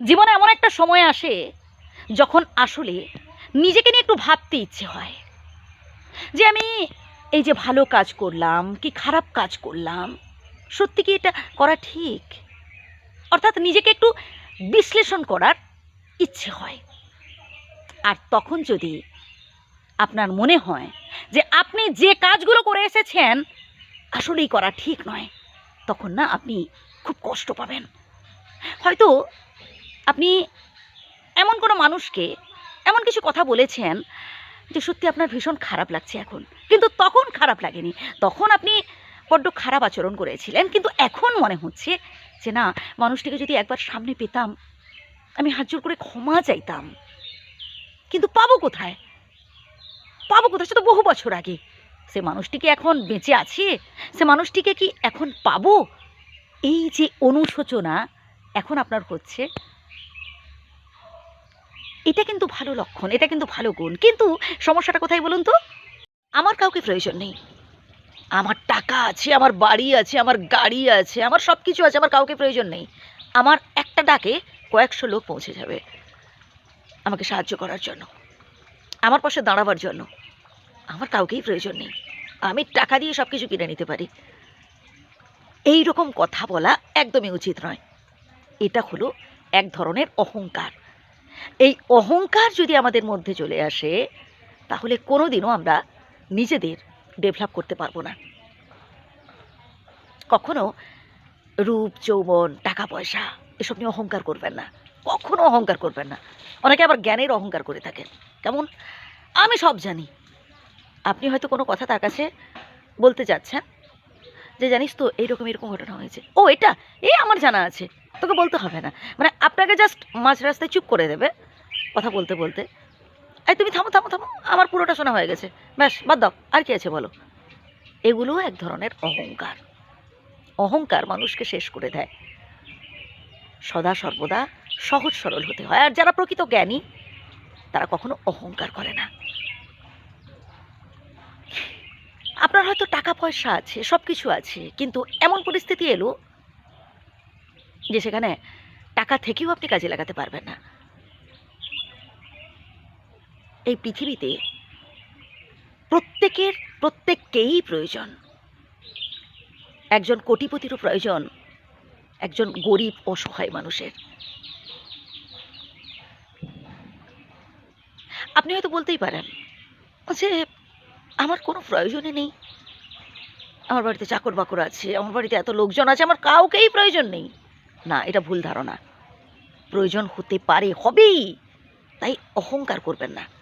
জীবনে এমন একটা সময় আসে যখন আসলে নিজেকে নিয়ে একটু ভাবতে ইচ্ছে হয় যে আমি এই যে ভালো কাজ করলাম কি খারাপ কাজ করলাম, সত্যি কি এটা করা ঠিক? অর্থাৎ নিজেকে একটু বিশ্লেষণ করার ইচ্ছে হয়। আর তখন যদি আপনার মনে হয় যে আপনি যে কাজগুলো করে এসেছেন আসলেই করা ঠিক নয়, তখন না আপনি খুব কষ্ট পাবেন। হয়তো আপনি এমন কোনো মানুষকে এমন কিছু কথা বলেছেন যে সত্যি আপনার ভীষণ খারাপ লাগছে এখন। কিন্তু তখন খারাপ লাগেনি। তখন আপনি বড্ড খারাপ আচরণ করেছিলেন। কিন্তু এখন মনে হচ্ছে যে না, মানুষটিকে যদি একবার সামনে পেতাম, আমি হাত জোর করে ক্ষমা চাইতাম। কিন্তু পাবো কোথায়? পাবো কোথায়? সে তো বহু বছর আগে। সে মানুষটিকে এখন বেঁচে আছে? সে মানুষটিকে কি এখন পাবো? এই যে অনুশোচনা এখন আপনার হচ্ছে এটা কিন্তু ভালো লক্ষণ, এটা কিন্তু ভালো গুণ। কিন্তু সমস্যাটা কোথায় বলুন তো? আমার কাউকে প্রয়োজন নেই। আমার টাকা আছে, আমার বাড়ি আছে, আমার গাড়ি আছে, আমার সব কিছু আছে, আমার কাউকে প্রয়োজন নেই। আমার একটা ডাকে কয়েকশো লোক পৌঁছে যাবে আমাকে সাহায্য করার জন্য, আমার পাশে দাঁড়াবার জন্য। আমার কাউকেই প্রয়োজন নেই। আমি টাকা দিয়ে সব কিছু কিনে নিতে পারি। এই রকম কথা বলা একদমই উচিত নয়। এটা হলো এক ধরনের অহংকার। এই অহংকার যদি আমাদের মধ্যে চলে আসে, তাহলে কোনোদিনও আমরা নিজেদের ডেভেলপ করতে পারব না। কখনো রূপ, যৌবন, টাকা, পয়সা, এসব নিয়ে অহংকার করবেন না। কখনো অহংকার করবেন না। অনেকে আবার জ্ঞানের অহংকার করে থাকেন। কেমন? আমি সব জানি। আপনি হয়তো কোনো কথা তার কাছে বলতে যাচ্ছেন যে জানিস তো, এইরকম এরকম ঘটনা হয়েছে। ও, এটা? এই আমার জানা আছে। তোকে বলতে হবে না। মানে আপনাকে জাস্ট মাঝ রাস্তায় চুপ করে দেবে, কথা বলতে বলতে। এই, তুমি থামো থামো থামো। আমার পুরোটা শোনা হয়ে গেছে। ব্যাস, বাদ দাও। আর কি আছে বলো? এগুলোও এক ধরনের অহংকার। অহংকার মানুষকে শেষ করে দেয়। সদা সর্বদা সহজ সরল হতে হয়। আর যারা প্রকৃত জ্ঞানী, তারা কখনো অহংকার করে না। আপনার হয়তো টাকা পয়সা আছে সব কিছু আছে, কিন্তু এমন পরিস্থিতি এলো যে সেখানে টাকা থেকেও আপনি কাজে লাগাতে পারবেন না। এই পৃথিবীতে প্রত্যেকের, প্রত্যেককেই প্রয়োজন। একজন কোটিপতিরও প্রয়োজন একজন গরিব, অসহায় মানুষের। আপনি হয়তো বলতেই পারেন যে আমার কোনো প্রয়োজনই নেই। আমার বাড়িতে চাকর বাকর আছে, আমার বাড়িতে এত লোকজন আছে, আমার কাউকেই প্রয়োজন নেই। না, এটা ভুল ধারণা। প্রয়োজন হতে পারে, হবেই। তাই অহংকার করবেন না।